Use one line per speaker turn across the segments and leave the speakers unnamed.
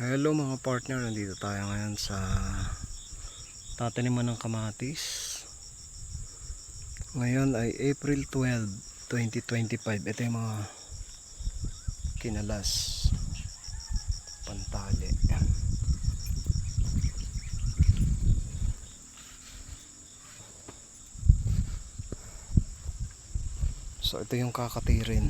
Hello mga partner, nandito tayo ngayon sa tataniman ng kamatis. Ngayon ay April 12, 2025. Ito yung mga kinalas. Pantali. So ito yung kakatirin.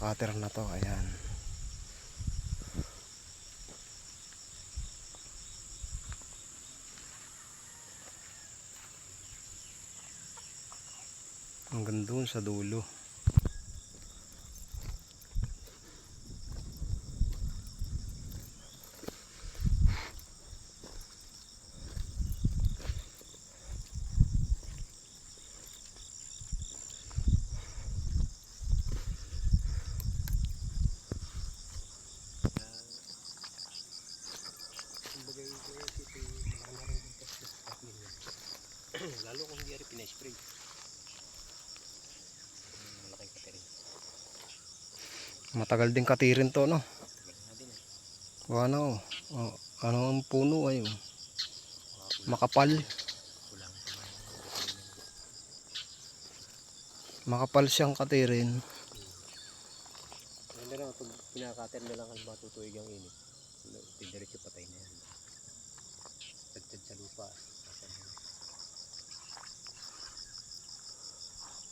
Nakatir na to. Ayan. Hanggang doon sa dulo.
Lalo kung hindi rin pinaspray. Malaking katirin.
Matagal din katirin to, no?
Na eh.
Wala oh. oh. Ano ang puno ay oh. Makapal. Makapal siyang katirin.
Hindi na pag pinakater na lang ang matutuig ang init. Didiretso patay na yan. Tagtad sa lupa. Asan yun?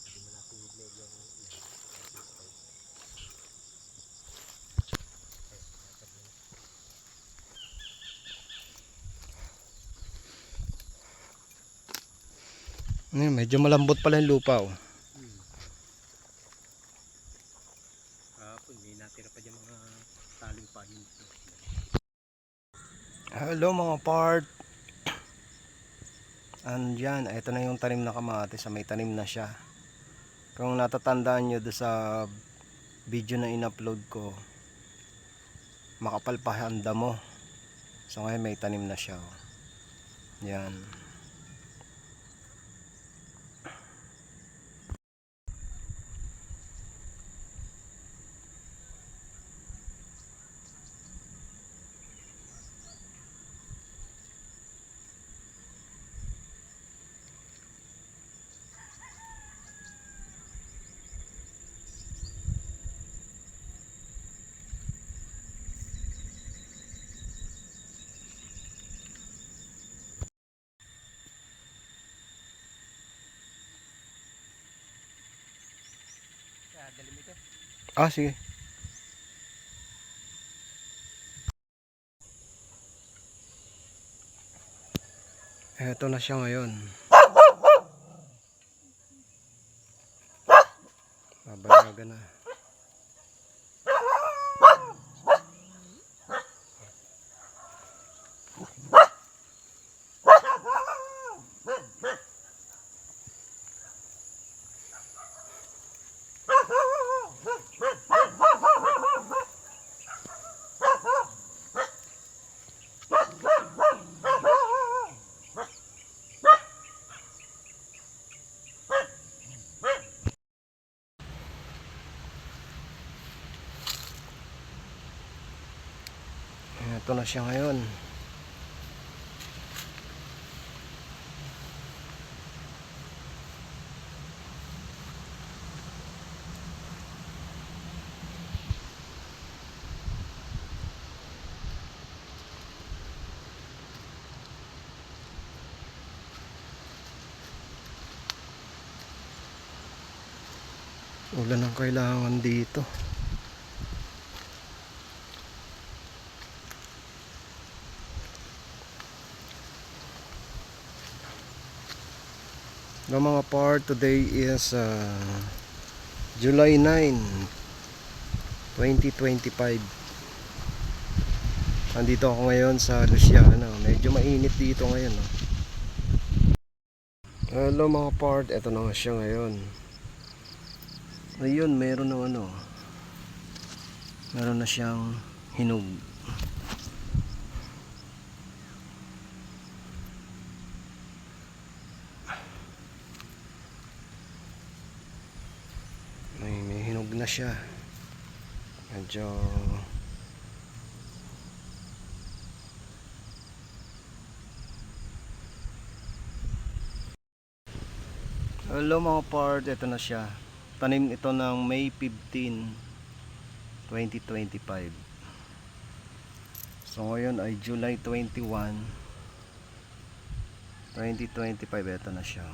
Hindi mo natin nilog yung init.
Ayun, medyo malambot pala yung lupa oh. Hello mga part. Andyan, ito na yung tanim na kamatis. May tanim na siya. Kung natatandaan nyo doon sa video na in-upload ko, makapal pa ang damo. So ngayon may tanim na siya. oh. Yan. Ah, sige. Eto na siya ngayon. Babalaga na. Eto na siya ngayon. Ulan ang kailangan dito. No mga part, today is uh, July 9, 2025. Nandito ako ngayon sa Luciana. Medyo mainit dito ngayon. No? Hello mga part, eto na nga siya ngayon. Ayun, meron ng ano. meron na siyang hinog may, may hinog na siya medyo Hello mga part, ito na siya. Tanim ito ng May 15, 2025. So ngayon ay July 21, 2025. Ito na siya.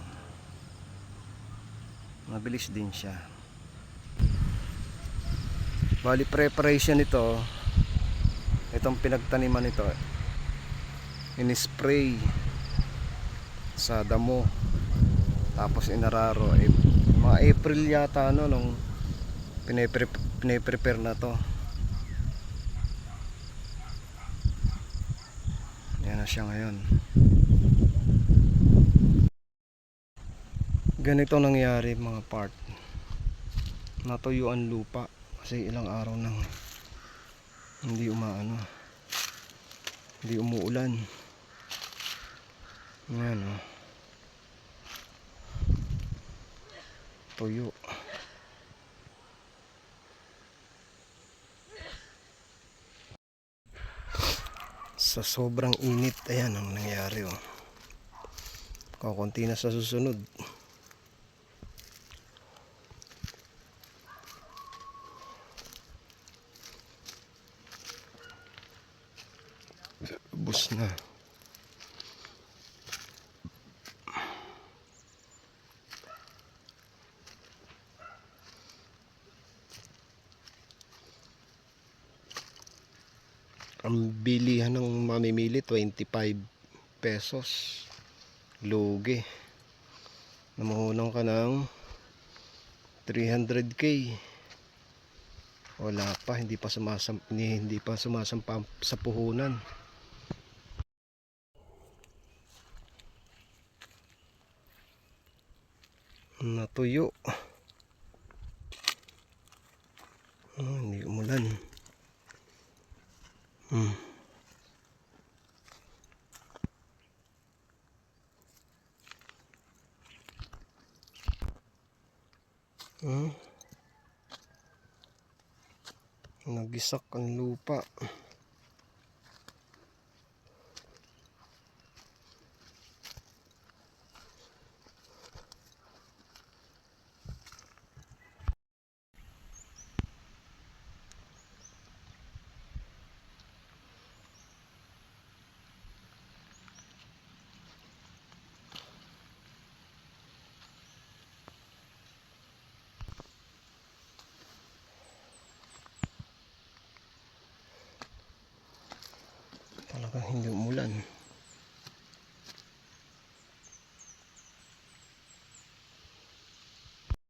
Mabilis din siya. Bali preparation ito, itong pinagtaniman nito, in-spray sa damo. Tapos inararo. Eh, mga April yata ano nung pinepre, pine-prepare na to. Yan na siya ngayon. Ganito nangyari mga part. Natuyuan lupa kasi ilang araw nang hindi umaano. Hindi umuulan. Yan oh. Tuyo. Sa sobrang init ayan ang nangyari oh. Kakunti na sa susunod na ang bilihan ng mamimili 25 pesos. Lugi. Namuhunan ka ng 300k wala pa hindi pa sumasam hindi, pa sumasampa sa puhunan natuyo oh, hindi umulan Hmm. Hmm. Nagisak ang lupa.